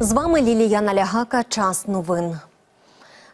З вами Лілія Налягака. Час новин.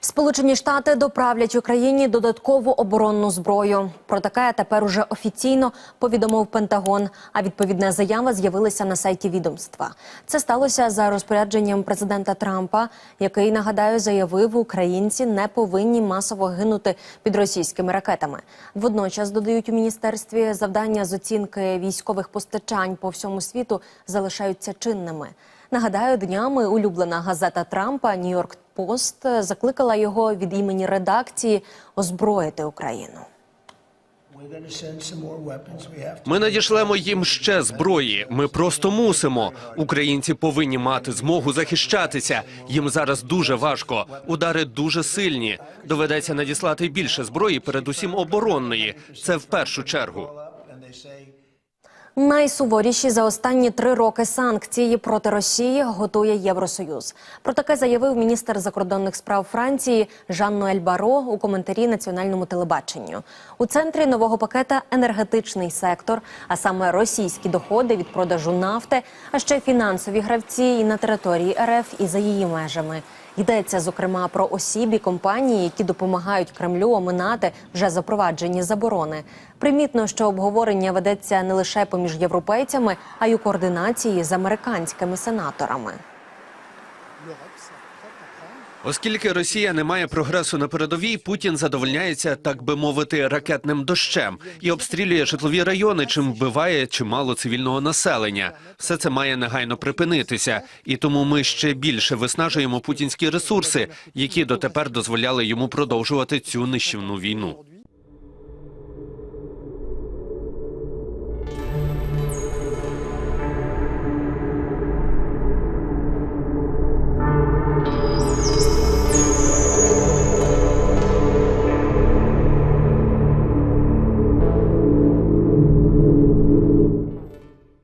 Сполучені Штати доправлять Україні додаткову оборонну зброю. Про таке тепер уже офіційно повідомив Пентагон. А відповідна заява з'явилася на сайті відомства. Це сталося за розпорядженням президента Трампа, який нагадаю заявив, українці не повинні масово гинути під російськими ракетами. Водночас додають у міністерстві завдання з оцінки військових постачань по всьому світу залишаються чинними. Нагадаю, днями улюблена газета Трампа Нью-Йорк Пост закликала його від імені редакції озброїти Україну. Ми надішлемо їм ще зброї. Ми просто мусимо. Українці повинні мати змогу захищатися. Їм зараз дуже важко. Удари дуже сильні. Доведеться надіслати більше зброї, передусім оборонної. Це в першу чергу. Найсуворіші за останні три роки санкції проти Росії готує Євросоюз. Про таке заявив міністр закордонних справ Франції Жан Ноель Баро у коментарі національному телебаченню. У центрі нового пакета енергетичний сектор, а саме російські доходи від продажу нафти, а ще фінансові гравці і на території РФ і за її межами. Йдеться зокрема про осіб і компанії, які допомагають Кремлю оминати вже запроваджені заборони. Примітно, що обговорення ведеться не лише поміж європейцями, а й у координації з американськими сенаторами. Оскільки Росія не має прогресу на передовій, Путін задовольняється, так би мовити, ракетним дощем і обстрілює житлові райони, чим вбиває чимало цивільного населення. Все це має негайно припинитися, і тому ми ще більше виснажуємо путінські ресурси, які дотепер дозволяли йому продовжувати цю нищівну війну.